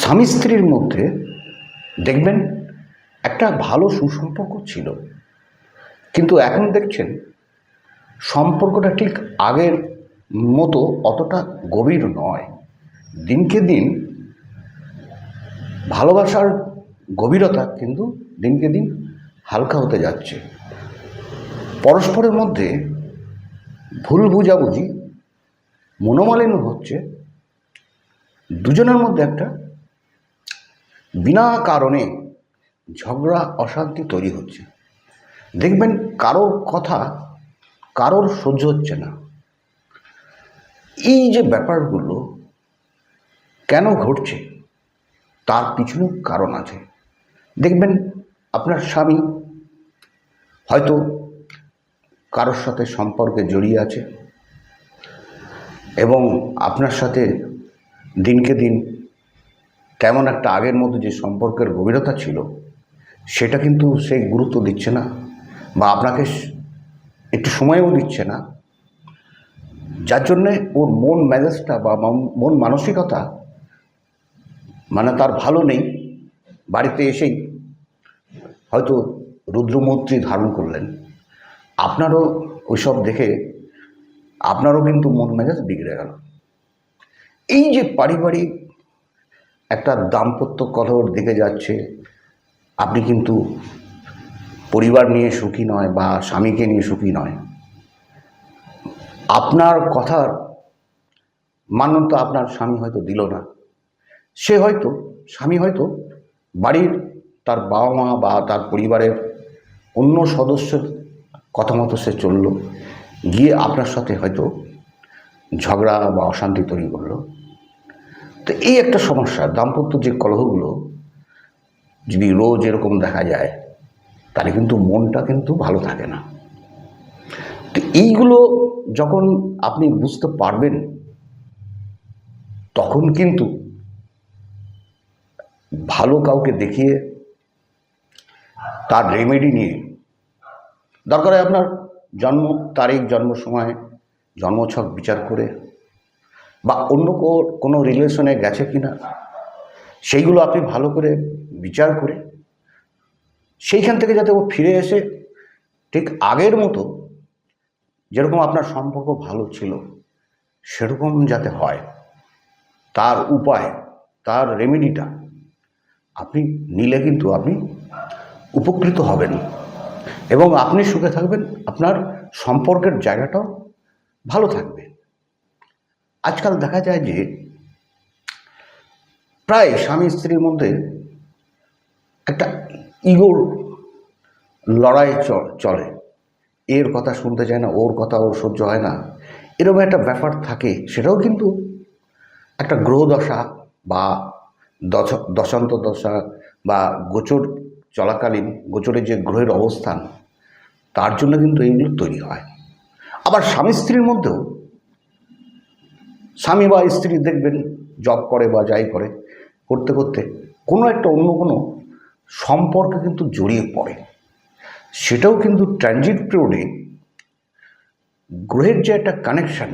স্বামী স্ত্রীর মধ্যে দেখবেন একটা ভালো সুসম্পর্ক ছিল। কিন্তু এখন দেখছেন সম্পর্কটা ঠিক আগের মতো অতটা গভীর নয়। দিনকে দিন ভালোবাসার গভীরতা কিন্তু দিনকে দিন হালকা হতে যাচ্ছে। পরস্পরের মধ্যে ভুল বুঝাবুঝি, মনোমালিন্য হচ্ছে। দুজনের মধ্যে একটা বিনা কারণে ঝগড়া, অশান্তি তৈরি হচ্ছে। দেখবেন কারোর কথা কারোর সহ্য হচ্ছে না। এই যে ব্যাপারগুলো কেন ঘটছে, তার পিছনে কারণ আছে। দেখবেন আপনার স্বামী হয়তো কারোর সাথে সম্পর্কে জড়িয়ে আছে এবং আপনার সাথে দিনকে দিন তেমন একটা আগের মধ্যে যে সম্পর্কের গভীরতা ছিল, সেটা কিন্তু সে গুরুত্ব দিচ্ছে না বা আপনাকে একটু সময়ও দিচ্ছে না। যার জন্যে ওর মন মেজাজটা বা মন- মন মানসিকতা মানে তার ভালো নেই, বাড়িতে এসেই হয়তো রুদ্রমূর্তি ধারণ করলেন। আপনারও ওইসব দেখে আপনারও কিন্তু মন মেজাজ বিগড়ে গেল। এই যে পারিবারিক একটা দাম্পত্য কলহর দিকে যাচ্ছে। আপনি কিন্তু পরিবার নিয়ে সুখী নয় বা স্বামীকে নিয়ে সুখী নয়। আপনার কথার মান্যতা আপনার স্বামী হয়তো দিল না। সে হয়তো, স্বামী হয়তো বাড়ির তার বাবা মা বা তার পরিবারের অন্য সদস্যের কথা মতো সে চলল। গিয়ে আপনার সাথে হয়তো ঝগড়া বা অশান্তি তৈরি করল। তো এই একটা সমস্যা, দাম্পত্য যে কলহগুলো যদি রোজ এরকম দেখা যায়, তাহলে কিন্তু মনটা কিন্তু ভালো থাকে না। তো এইগুলো যখন আপনি বুঝতে পারবেন, তখন কিন্তু ভালো কাউকে দেখিয়ে তার রেমেডি নিয়ে, দরকার হয় আপনার জন্ম, তারিখ, জন্ম সময়, জন্মছক বিচার করে বা অন্য কোনো রিলেশনে গেছে কি না সেইগুলো আপনি ভালো করে বিচার করে সেইখান থেকে যাতে ও ফিরে এসে ঠিক আগের মতো যেরকম আপনার সম্পর্ক ভালো ছিল সেরকম যাতে হয়, তার উপায়, তার রেমেডিটা আপনি নিলে কিন্তু আপনি উপকৃত হবেন এবং আপনি সুখে থাকবেন, আপনার সম্পর্কের জায়গাটাও ভালো থাকবে। আজকাল দেখা যায় যে প্রায় স্বামী স্ত্রীর মধ্যে একটা ইগোর লড়াই চলে এর কথা শুনতে চায় না, ওর কথা ওর সহ্য হয় না। এরকম একটা ব্যাপার থাকে, সেটাও কিন্তু একটা গ্রহদশা বা দশ, দশান্ত দশা বা গোচর চলাকালীন গোচরের যে গ্রহের অবস্থান, তার জন্য কিন্তু এইগুলো তৈরি হয়। আবার স্বামী স্ত্রীর মধ্যেও স্বামী বা স্ত্রী দেখবেন জব করে বা যাই করে, করতে করতে কোনো একটা অন্য কোনো সম্পর্কে কিন্তু জড়িয়ে পড়ে। সেটাও কিন্তু ট্রানজিট পিরিয়ডে গ্রহের যে একটা কানেকশন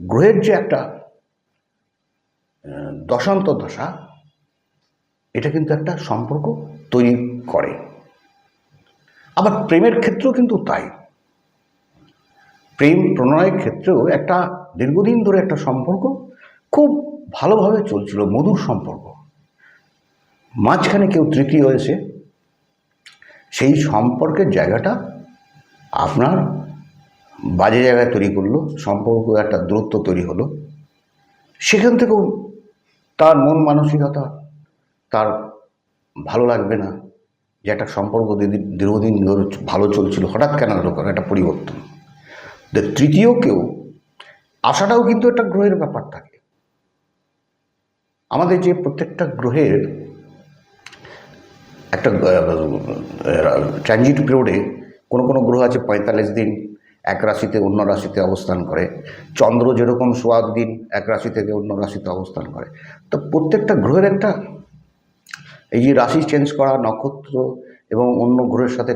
গ্রহের যে একটা দশান্ত দশা, এটা কিন্তু একটা সম্পর্ক তৈরি করে। আবার প্রেমের ক্ষেত্রেও কিন্তু তাই। প্রেম প্রণয়ের ক্ষেত্রেও একটা দীর্ঘদিন ধরে একটা সম্পর্ক খুব ভালোভাবে চলছিল, মধুর সম্পর্ক। মাঝখানে কেউ তৃতীয় হয়েছে সেই সম্পর্কের জায়গাটা আপনার বাজে জায়গায় তৈরি করল, সম্পর্ক একটা দূরত্ব তৈরি হলো। সেখান থেকেও তার মন মানসিকতা, তার ভালো লাগবে না যে একটা সম্পর্ক দীর্ঘ- দীর্ঘদিন ধরে ভালো চলছিল, হঠাৎ কেন এরকম একটা পরিবর্তন? তৃতীয় কেউ আসাটাও কিন্তু একটা গ্রহের ব্যাপার থাকে। আমাদের যে প্রত্যেকটা গ্রহের একটা ট্রানজিট পিরিয়ডে কোনো কোনো গ্রহ আছে পঁয়তাল্লিশ দিন, এক রাশিতে অন্য রাশিতে অবস্থান করে। চন্দ্র যেরকম সোয়াদ দিন, এক রাশি থেকে অন্য রাশিতে অবস্থান করে। তো প্রত্যেকটা গ্রহের একটা, এই যে রাশি চেঞ্জ করা, নক্ষত্র এবং অন্য গ্রহের সাথে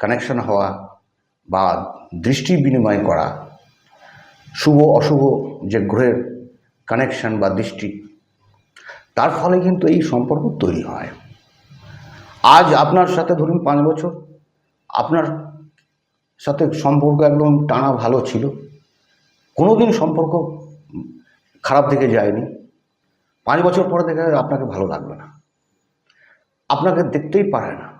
কানেকশন হওয়া বা দৃষ্টি বিনিময় করা, শুভ অশুভ যে গ্রহের কানেকশন বা দৃষ্টি, তার ফলে কিন্তু এই সম্পর্ক তৈরি হয়। আজ আপনার সাথে ধরুন পাঁচ বছর, আপনার সাথে সম্পর্ক একদম টানা ভালো ছিল, কোনোদিন সম্পর্ক খারাপ দিকে যায়নি, পাঁচ বছর পরে দেখা আপনাকে ভালো লাগবে না। আপনাকে দেখতেই পারে না।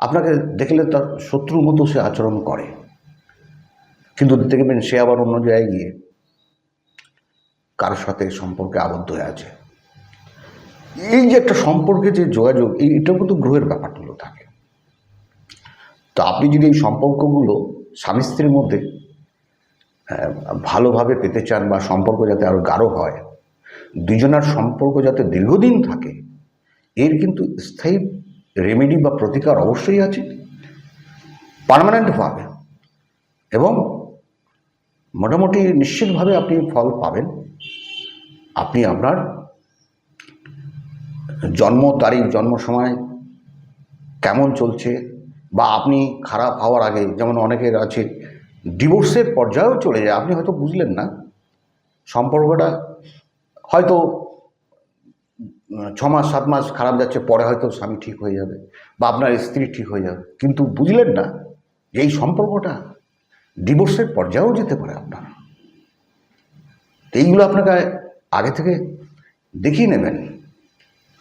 আপনাকে দেখলে তার শত্রুর মতো সে আচরণ করে। কিন্তু দেখবেন সে আবার অন্য জায়গায় গিয়ে কারোর সাথে সম্পর্কে আবদ্ধ হয়ে আছে। এই যে একটা সম্পর্কে যে যোগাযোগ, এই এটাও কিন্তু গ্রহের ব্যাপারগুলো থাকে। তো আপনি যদি এই সম্পর্কগুলো স্বামী স্ত্রীর মধ্যে ভালোভাবে পেতে চান বা সম্পর্ক যাতে আরও গাঢ় হয়, দুজনার সম্পর্ক যাতে দীর্ঘদিন থাকে, এর কিন্তু স্থায়ী রেমেডি বা প্রতিকার অবশ্যই আছে পারমানেন্টভাবে এবং মোটামুটি নিশ্চিতভাবে আপনি ফল পাবেন। আপনি আপনার জন্ম তারিখ, জন্ম সময় কেমন চলছে বা আপনি খারাপ হওয়ার আগে, যেমন অনেকের আছে ডিভোর্সের পর্যায়েও চলে যায়। আপনি হয়তো বুঝলেন না, সম্পর্কটা হয়তো ছ মাস, সাত মাস খারাপ যাচ্ছে, পরে হয়তো স্বামী ঠিক হয়ে যাবে বা আপনার স্ত্রী ঠিক হয়ে যাবে। কিন্তু বুঝলেন না যে এই সম্পর্কটা ডিভোর্সের পর্যায়েও যেতে পারে আপনার। এইগুলো আপনাকে আগে থেকে দেখিয়ে নেবেন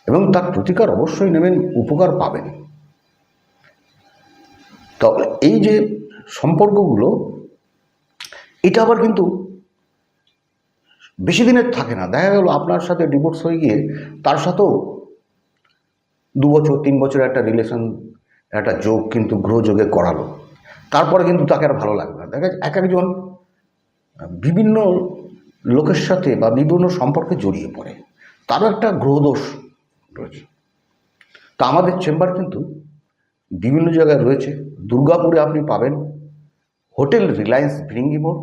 এবং তার প্রতিকার অবশ্যই নেবেন, উপকার পাবেন। তবে এই যে সম্পর্কগুলো, এটা আবার কিন্তু বেশি দিনের থাকে না। দেখা গেল আপনার সাথে ডিভোর্স হয়ে গিয়ে তার সাথেও দু বছর, তিন বছর একটা রিলেশন একটা যোগ কিন্তু গ্রহযোগে করালো। তারপরে কিন্তু তাকে আর ভালো লাগবে না। দেখা যাচ্ছে এক একজন বিভিন্ন লোকের সাথে বা বিভিন্ন সম্পর্কে জড়িয়ে পড়ে। তারও একটা গ্রহদোষ রয়েছে। তা আমাদের চেম্বার কিন্তু বিভিন্ন জায়গায় রয়েছে। দুর্গাপুরে আপনি পাবেন হোটেল রিলায়েন্স ভৃঙ্গিমোড়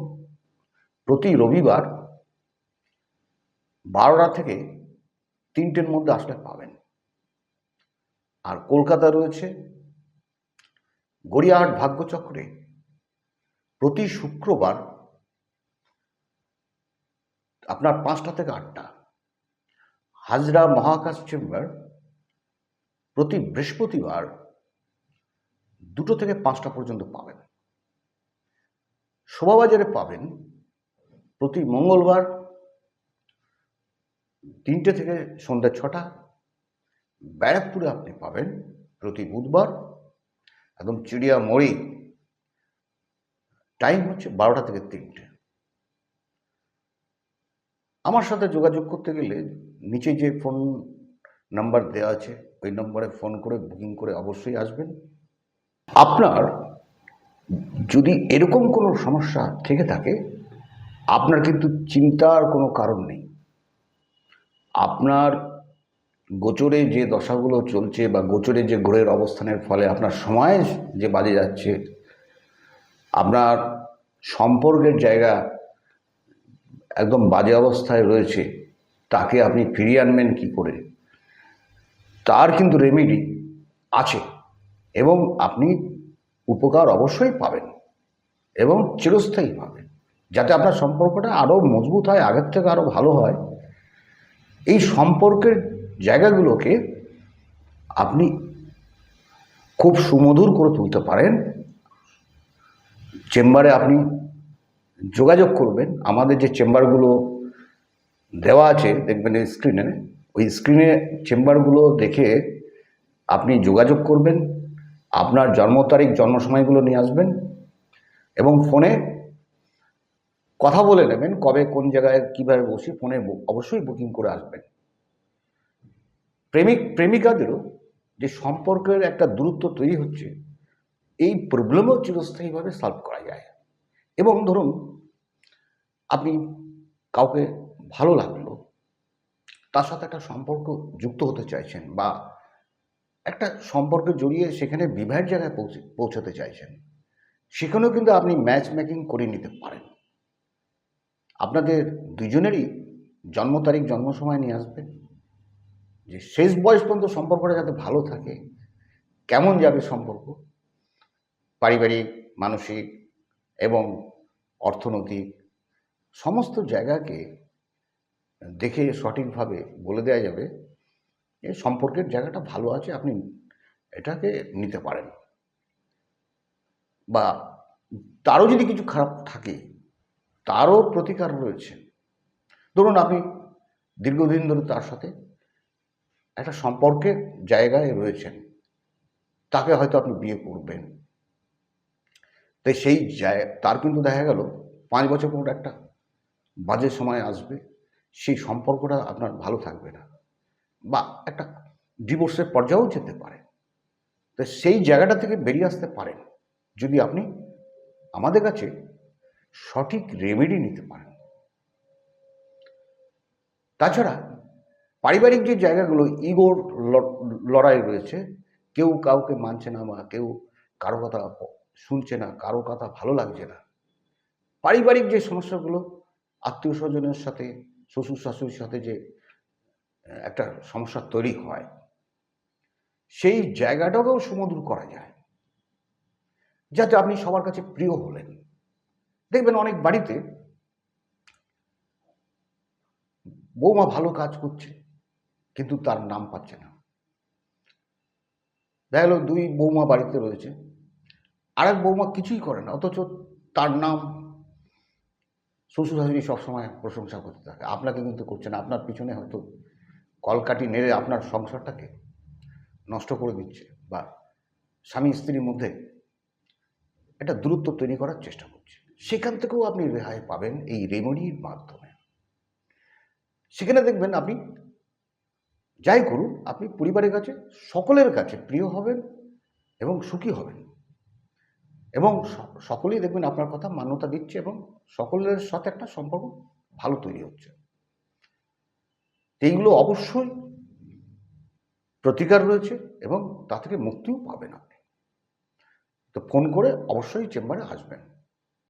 প্রতি রবিবার বারোটা থেকে তিনটের মধ্যে আসলে পাবেন। আর কলকাতা রয়েছে গড়িয়াহাট ভাগ্যচক্রে প্রতি শুক্রবার আপনার পাঁচটা থেকে আটটা। হাজরা মহাকাশ চেম্বার প্রতি বৃহস্পতিবার দুটো থেকে পাঁচটা পর্যন্ত পাবেন। শোভাবাজারে পাবেন প্রতি মঙ্গলবার তিনটে থেকে সন্ধ্যা ছটা। ব্যারাকপুরে আপনি পাবেন প্রতি বুধবার একদম চিড়িয়া মোড়ে টাইম হচ্ছে বারোটা থেকে তিনটে। আমার সাথে যোগাযোগ করতে গেলে নিচে যে ফোন নাম্বার দেওয়া আছে, ওই নম্বরে ফোন করে, বুকিং করে অবশ্যই আসবেন। আপনার যদি এরকম কোনো সমস্যা থেকে থাকে, আপনার কিন্তু চিন্তার কোনো কারণ নেই। আপনার গোচরে যে দশাগুলো চলছে বা গোচরে যে গ্রহের অবস্থানের ফলে আপনার সময় যে বাজে যাচ্ছে, আপনার সম্পর্কের জায়গা একদম বাজে অবস্থায় রয়েছে, তাকে আপনি ফিরিয়ে আনবেন কী করে? তার কিন্তু রেমেডি আছে এবং আপনি উপকার অবশ্যই পাবেন এবং চিরস্থায়ী পাবেন, যাতে আপনার সম্পর্কটা আরও মজবুত হয়, আগের থেকে আরও ভালো হয়। এই সম্পর্কের জায়গাগুলোকে আপনি খুব সুমধুর করে তুলতে পারেন। চেম্বারে আপনি যোগাযোগ করবেন। আমাদের যে চেম্বারগুলো দেওয়া আছে, দেখবেন স্ক্রিনে ওই স্ক্রিনে চেম্বারগুলো দেখে আপনি যোগাযোগ করবেন। আপনার জন্ম তারিখ, জন্ম সময়গুলো নিয়ে আসবেন এবং ফোনে কথা বলে নেবেন, কবে, কোন জায়গায়, কীভাবে বসি ফোনে অবশ্যই বুকিং করে আসবেন। প্রেমিক, প্রেমিকাদেরও যে সম্পর্কের একটা দূরত্ব তৈরি হচ্ছে, এই প্রবলেমও চিরস্থায়ীভাবে সলভ করা যায়। এবং ধরুন, আপনি কাউকে ভালো লাগল, তার সাথে একটা সম্পর্ক যুক্ত হতে চাইছেন বা একটা সম্পর্কে জড়িয়ে সেখানে বিবাহের জায়গায় পৌঁছে, পৌঁছাতে চাইছেন, সেখানেও কিন্তু আপনি ম্যাচ মেকিং করে নিতে পারেন। আপনাদের দুজনেরই জন্ম তারিখ, জন্ম সময় নিয়ে আসবেন যে শেষ বয়স পর্যন্ত সম্পর্কটা যাতে ভালো থাকে, কেমন যাবে সম্পর্ক? পারিবারিক, মানসিক এবং অর্থনৈতিক সমস্ত জায়গাকে দেখে সঠিকভাবে বলে দেওয়া যাবে এই সম্পর্কের জায়গাটা ভালো আছে, আপনি এটাকে নিতে পারেন। বা তারও যদি কিছু খারাপ থাকে তারও প্রতিকার রয়েছে। ধরুন আপনি দীর্ঘদিন ধরে তার সাথে একটা সম্পর্কের জায়গায় রয়েছেন। তাকে হয়তো আপনি বিয়ে করবেন। তাই সেই তার কিন্তু দেখা গেল পাঁচ বছর পর একটা বাজে সময় আসবে। সেই সম্পর্কটা আপনার ভালো থাকবে না। বা একটা ডিভোর্সের পর্যায়েও যেতে পারে। তো সেই জায়গাটা থেকে বেরিয়ে আসতে পারেন। যদি আপনি আমাদের কাছে সঠিক রেমেডি নিতে পারেন। তাছাড়া পারিবারিক যে জায়গাগুলো ইগোর লড়াই রয়েছে, কেউ কাউকে মানছে না বা কেউ কারও কথা শুনছে না, কারও কথা ভালো লাগছে না, পারিবারিক যে সমস্যাগুলো, আত্মীয় স্বজনের সাথে, শ্বশুর শাশুড়ির সাথে যে একটা সমস্যা তৈরি হয়, সেই জায়গাটাকেও সুমধুর করা যায়। যাতে আপনি সবার কাছে প্রিয় হলেন। দেখবেন অনেক বাড়িতে বৌমা ভালো কাজ করছে, কিন্তু তার নাম পাচ্ছে না। দেখা গেল দুই বৌমা বাড়িতে রয়েছে আর এক বৌমা কিছুই করে না, অথচ তার নাম শ্বশুর শাশুড়ি সবসময় প্রশংসা করতে থাকে। আপনাকে কিন্তু করছে না, আপনার পিছনে হয়তো কলকাটি নেড়ে আপনার সংসারটাকে নষ্ট করে দিচ্ছে বা স্বামী স্ত্রীর মধ্যে একটা দূরত্ব তৈরি করার চেষ্টা করছে। সেখান থেকেও আপনি রেহাই পাবেন এই রেমেডির মাধ্যমে। সেখানে দেখবেন আপনি যাই করুন, আপনি পরিবারের কাছে, সকলের কাছে প্রিয় হবেন এবং সুখী হবেন। এবং সকলেই দেখবেন আপনার কথা মান্যতা দিচ্ছে এবং সকলের সাথে একটা সম্পর্ক ভালো তৈরি হচ্ছে। এইগুলো অবশ্যই প্রতিকার রয়েছে এবং তা থেকে মুক্তিও পাবেন আপনি। তো ফোন করে অবশ্যই চেম্বারে আসবেন।